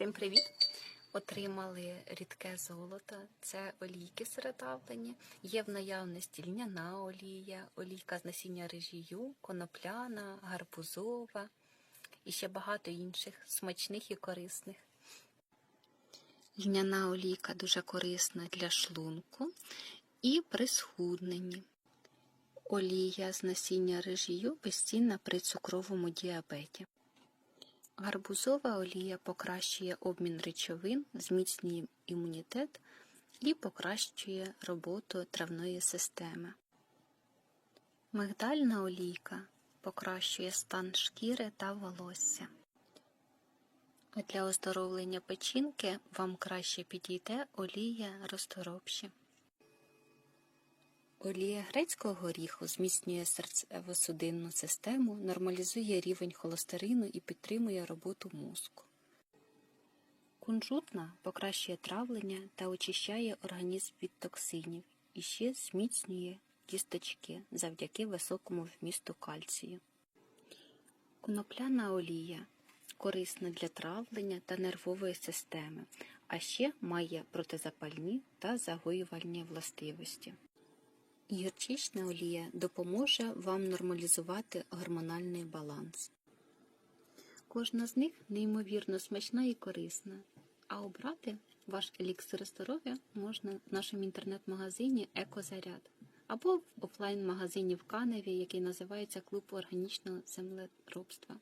Всім привіт! Отримали рідке золото, це олійки сиротавлені. Є в наявності льняна олія, олійка з насіння рижію, конопляна, гарбузова і ще багато інших смачних і корисних. Льняна олійка дуже корисна для шлунку і при схудненні. Олія з насіння рижію безцінна при цукровому діабеті. Гарбузова олія покращує обмін речовин, зміцнює імунітет і покращує роботу травної системи. Мигдальна олійка покращує стан шкіри та волосся. Для оздоровлення печінки вам краще підійде олія розторопші. Олія грецького горіху зміцнює серцево-судинну систему, нормалізує рівень холестерину і підтримує роботу мозку. Кунжутна покращує травлення та очищає організм від токсинів і ще зміцнює кісточки завдяки високому вмісту кальцію. Конопляна олія корисна для травлення та нервової системи, а ще має протизапальні та загоювальні властивості. Гірчична олія допоможе вам нормалізувати гормональний баланс. Кожна з них неймовірно смачна і корисна, а обрати ваш еліксир здоров'я можна в нашому інтернет-магазині Екозаряд або в офлайн-магазині в Каневі, який називається Клуб органічного землеробства.